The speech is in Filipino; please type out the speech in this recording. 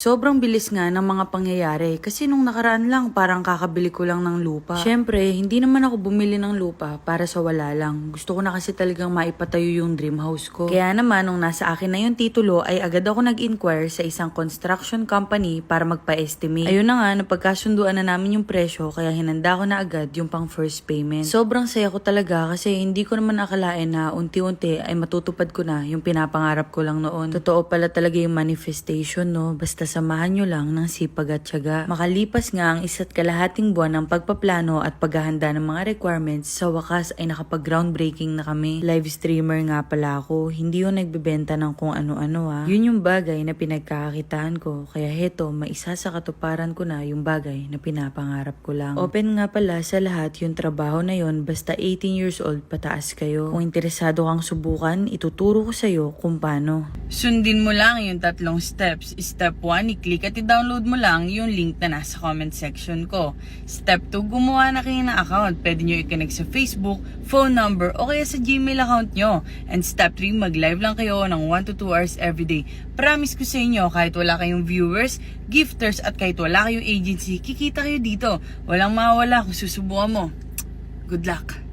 Sobrang bilis nga ng mga pangyayari kasi nung nakaraan lang parang kakabili ko lang ng lupa. Syempre, hindi naman ako bumili ng lupa para sa wala lang. Gusto ko na kasi talagang maipatayo yung dream house ko. Kaya naman nung nasa akin na yung titulo ay agad ako nag-inquire sa isang construction company para magpa-estimate. Ayun na nga, napagkasunduan na namin yung presyo kaya hinanda ko na agad yung pang first payment. Sobrang saya ko talaga kasi hindi ko naman akalain na unti-unti ay matutupad ko na yung pinapangarap ko lang noon. Totoo pala talaga yung manifestation, no? Basta samahan nyo lang ng sipag at tiyaga. Makalipas nga ang isa't kalahating buwan ng pagpaplano at paghahanda ng mga requirements, sa wakas ay nakapag-groundbreaking na kami. Live streamer nga pala ako, hindi yung nagbebenta ng kung ano-ano ha. Yun yung bagay na pinagkakakitaan ko, kaya heto, maisa sa katuparan ko na yung bagay na pinapangarap ko lang. Open nga pala sa lahat yung trabaho na yon basta 18 years old pataas kayo. Kung interesado kang subukan, ituturo ko sa'yo kung paano. Sundin mo lang yung tatlong steps. Step 1, i-click at i-download mo lang yung link na nasa comment section ko. Step 2, gumawa na kayo ng account. Pwede nyo i-connect sa Facebook, phone number, o kaya sa Gmail account nyo. And step 3, mag-live lang kayo ng 1 to 2 hours everyday. Promise ko sa inyo, kahit wala kayong viewers, gifters, at kahit wala kayong agency, kikita kayo dito. Walang mawala kung susubukan mo. Good luck!